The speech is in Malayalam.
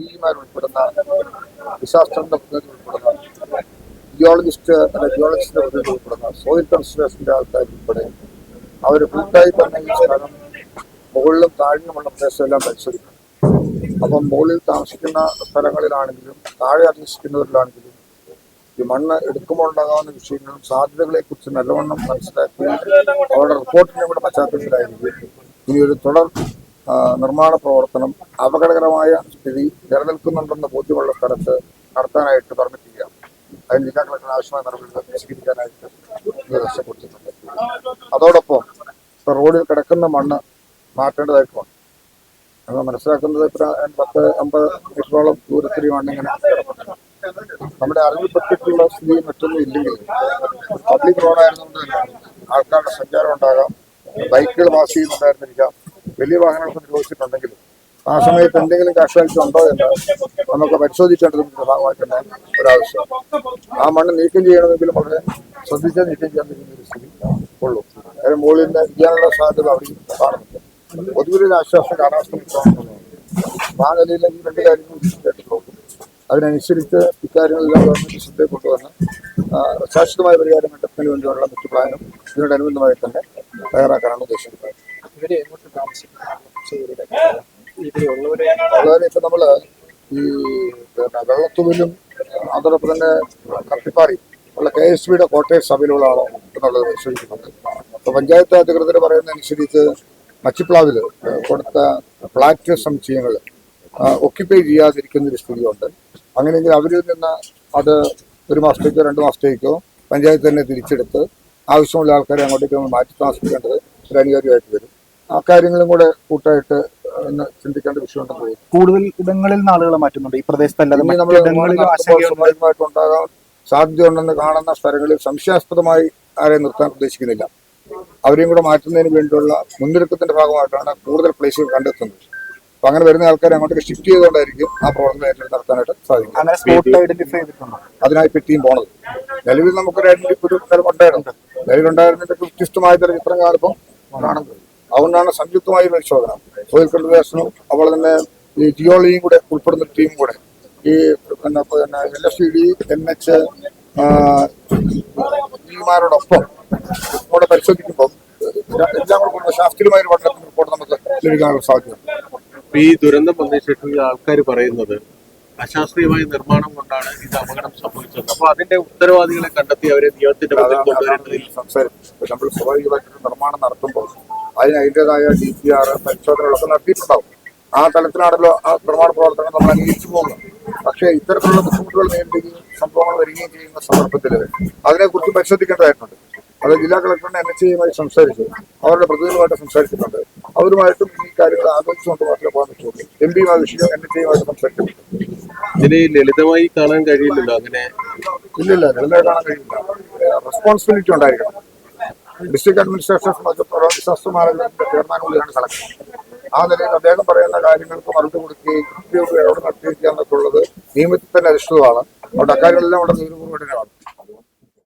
ഡിഇമാർ ഉൾപ്പെടുന്ന ഡിസാസ്റ്റർ പ്രതിനിധി ഉൾപ്പെടുന്ന ജിയോളജിസ്റ്റ് അല്ല ജിയോളജിസ്റ്റിന്റെ പ്രതിനിധി ഉൾപ്പെടുന്ന സോയിൽ കൺസർവേഷന്റെ ആൾക്കാർ ഉൾപ്പെടെ അവർ കൂട്ടായി തന്നെ ഈ സ്ഥലം മുകളിലും താഴ്ന്നുമുള്ള പ്രദേശമെല്ലാം പരിശോധിക്കണം. അപ്പം മുകളിൽ താമസിക്കുന്ന സ്ഥലങ്ങളിലാണെങ്കിലും താഴെ അധിഷ്ഠിക്കുന്നവരിലാണെങ്കിലും ഈ മണ്ണ് എടുക്കുമ്പോൾ ഉണ്ടാകാവുന്ന വിഷയങ്ങളും സാധ്യതകളെ കുറിച്ച് നല്ലവണ്ണം മനസ്സിലാക്കി അവരുടെ റിപ്പോർട്ടിന്റെ കൂടെ പശ്ചാത്തലത്തിലായിരിക്കും. ഇനി ഒരു തുടർ നിർമ്മാണ പ്രവർത്തനം അപകടകരമായ സ്ഥിതി നിലനിൽക്കുന്നുണ്ടെന്ന് ബോധ്യമുള്ള സ്ഥലത്ത് നടത്താനായിട്ട് പെർമിറ്റ് ചെയ്യാം അതിന് ജില്ലാ കളക്ടർ ആവശ്യമായ നടപടികൾ സ്വീകരിക്കാനായിട്ട് നിർദ്ദേശം കൊടുത്തിട്ടുണ്ട്. അതോടൊപ്പം ഇപ്പൊ റോഡിൽ കിടക്കുന്ന മണ്ണ് മാറ്റേണ്ടതായിട്ടുണ്ട്. നമ്മൾ മനസ്സിലാക്കുന്നത് ഇത്ര പത്ത് അമ്പത് മീറ്ററോളം ദൂരത്തിൽ മണ്ണിങ്ങനെ. നമ്മുടെ അറിവിൽപ്പെട്ടിട്ടുള്ള സ്ഥിതി മറ്റൊന്നും ഇല്ലെങ്കിൽ പബ്ലിക് റോഡായിരുന്നുകൊണ്ട് ആൾക്കാരുടെ സഞ്ചാരം ഉണ്ടാകാം. ബൈക്കുകൾ പാസ് ചെയ്യുന്നുണ്ടായിരുന്നിരിക്കാം. വലിയ വാഹനങ്ങൾ നിരോധിച്ചിട്ടുണ്ടെങ്കിലും ആ സമയത്ത് എന്തെങ്കിലും കാഷ്വാലിറ്റി ഉണ്ടോ എന്ന് നമുക്ക് പരിശോധിക്കേണ്ടതിന്റെ ഭാഗമായിട്ടുള്ള ഒരാവശ്യം. ആ മണ്ണ് നീക്കം ചെയ്യണമെങ്കിലും വളരെ ശ്രദ്ധിച്ച് നീക്കം ചെയ്യാൻ ഒരു സ്ഥിതി ഉള്ളൂ. കാര്യം മുകളിൽ നിന്ന് ഇരിക്കാനുള്ള സാധ്യത അവിടെ കാണുന്നുണ്ട് പൊതുവിലൊരു ആശ്വാസം കാലാവസ്ഥ ആ നിലയിൽ രണ്ട് കാര്യങ്ങൾ കേട്ടിട്ടുള്ളൂ അതിനനുസരിച്ച് ഇക്കാര്യങ്ങളെല്ലാം ഗവൺമെന്റ് ശ്രദ്ധയിൽ കൊണ്ടുവന്ന് ശാശ്വതമായ പരിഹാരം കണ്ടെത്തുന്നതിന് വേണ്ടിയുള്ള മറ്റു പ്ലാനും ഇതിനോടനുബന്ധമായി തന്നെ തയ്യാറാക്കാനാണ് ഉദ്ദേശിക്കുന്നത്. അതുപോലെ ഇപ്പൊ നമ്മൾ ഈ പിന്നെ വെള്ളത്തുവിലും അതോടൊപ്പം തന്നെ കട്ടിപ്പാറി ഉള്ള കെ എസ് ബിയുടെ കോട്ടേഴ്സ് അവൈലബിൾ ആണോ എന്നുള്ളത് പരിശോധിക്കുന്നുണ്ട് അപ്പൊ പഞ്ചായത്ത് അധികൃതർ പറയുന്നതനുസരിച്ച് മച്ചിപ്ലാവിൽ കൊടുത്ത ഫ്ലാറ്റ് സമുച്ചയങ്ങൾ ഒക്യുപ്പൈ ചെയ്യാതിരിക്കുന്ന ഒരു സ്ഥിതിയുണ്ട്. അങ്ങനെയെങ്കിൽ അവരിൽ നിന്ന് അത് ഒരു മാസത്തേക്കോ രണ്ട് മാസത്തേക്കോ പഞ്ചായത്ത് തന്നെ തിരിച്ചെടുത്ത് ആവശ്യമുള്ള ആൾക്കാരെ അങ്ങോട്ടേക്ക് മാറ്റി താമസിപ്പിക്കേണ്ടത് ഒരു അനിവാര്യമായിട്ട് വരും. ആ കാര്യങ്ങളും കൂടെ കൂട്ടായിട്ട് ചിന്തിക്കേണ്ട വിഷയമുണ്ടെന്ന് തോന്നുന്നു. കൂടുതൽ ഇടങ്ങളിൽ ആളുകളെ മാറ്റുന്നുണ്ട്. ഈ പ്രദേശത്തല്ലാതെ സാധ്യതയുണ്ടെന്ന് കാണുന്ന സ്ഥലങ്ങളിൽ സംശയാസ്പദമായി ആരെയും നിർത്താൻ ഉദ്ദേശിക്കുന്നില്ല. അവരെയും കൂടെ മാറ്റുന്നതിന് വേണ്ടിയുള്ള മുന്നൊരുക്കത്തിന്റെ ഭാഗമായിട്ടാണ് കൂടുതൽ പ്ലേസുകൾ കണ്ടെത്തുന്നത്. അപ്പൊ അങ്ങനെ വരുന്ന ആൾക്കാരെ അങ്ങോട്ടേക്ക് ഷിഫ്റ്റ് ചെയ്തുകൊണ്ടായിരിക്കും ആ പ്രവർത്തനം ഏറ്റെടുത്ത് നടത്താനായിട്ട് സാധിക്കും അതിനായി പെട്ടിയും പോണത്. നിലവിൽ നമുക്കൊരു ഐഡന്റിറ്റി ഒരു ഉണ്ടായിരുന്നു. നിലവിലുണ്ടായിരുന്നതിന്റെ വ്യത്യസ്തമായ ചില ഇപ്പം കാണുന്നത്. അതുകൊണ്ടാണ് സംയുക്തമായ പരിശോധന. സോയിൽ കൺസർവേഷനും അതുപോലെ തന്നെ ഈ ജിയോളജിയും കൂടെ ഉൾപ്പെടുന്ന ടീം കൂടെ ഈ പിന്നെ പിന്നെ L F C D N H ജിമാരോടൊപ്പം കൂടെ പരിശോധിക്കുമ്പോൾ എല്ലാം കൂടെ ശാസ്ത്രീയമായ ഒരു പഠനത്തിന് റിപ്പോർട്ട് നമുക്ക് ലഭിക്കാനുള്ള സാധ്യതയുണ്ട് ഇപ്പൊ ഈ ദുരന്തം വന്നതിന് ആൾക്കാർ പറയുന്നത് അശാസ്ത്രീയമായ നിർമ്മാണം കൊണ്ടാണ് ഇത് അപകടം സംഭവിച്ചത്. അപ്പൊ അതിന്റെ ഉത്തരവാദികളെ കണ്ടെത്തി അവരെ നിയമത്തിന്റെ സംസാരിക്കും നമ്മൾ സ്വാഭാവികമായിട്ടൊരു നിർമ്മാണം നടത്തുമ്പോൾ അതിന് അതിന്റെതായ ഡി പി ആർ പരിശോധനകളൊക്കെ നടത്തിയിട്ടുണ്ടാവും. ആ തലത്തിലാണല്ലോ ആ നിർമ്മാണ പ്രവർത്തനം നമ്മൾ അംഗീകരിച്ചു പോകുന്നത്. പക്ഷേ ഇത്തരത്തിലുള്ള ബുദ്ധിമുട്ടുകൾ നേരിടുകയും സംഭവങ്ങൾ വരികയും ചെയ്യുന്ന സന്ദർഭത്തിൽ അതിനെക്കുറിച്ച് പരിശോധിക്കേണ്ടതായിട്ടുണ്ട്. അത് ജില്ലാ കളക്ടറിനെ എൻ എച്ച് എയുമായി സംസാരിച്ചു. അവരുടെ പ്രതിനിധികളുമായിട്ട് സംസാരിച്ചിട്ടുണ്ട്. അവരുമായിട്ടും ഈ കാര്യങ്ങൾ ആലോചിച്ചുകൊണ്ട് മാത്രമേ പോകാൻ പറ്റുള്ളൂ. എം പിയുമായി വിഷയം എൻ എച്ച് എയുമായിട്ട് സംസാരിച്ചിട്ടുണ്ട് ഇതിന് ലളിതമായി കാണാൻ കഴിയില്ലല്ലോ അങ്ങനെ ഇല്ലില്ല ലളിതമായി കാണാൻ കഴിയില്ല. റെസ്പോൺസിബിലിറ്റി ഉണ്ടായിരിക്കണം. ഡിസ്ട്രിക്ട് അഡ്മിനിസ്ട്രേഷൻ ഡിസാസ്റ്റർ മാനേജ്മെന്റിന്റെ ചെയർമാൻ കൂടിയാണ് കളക്ടർ ആ നിലയിൽ അദ്ദേഹം പറയുന്ന കാര്യങ്ങൾക്ക് മറുപടി കൊടുക്കുകയും കൃത്യമായി എവിടെ നടത്തിയിരിക്കുക എന്നൊക്കെ ഉള്ളത് നിയമത്തിൽ തന്നെ അധിഷ്ഠിതമാണ്. അതുകൊണ്ട് അക്കാര്യങ്ങളെല്ലാം അവിടെ നിയമപൂർവം കാണും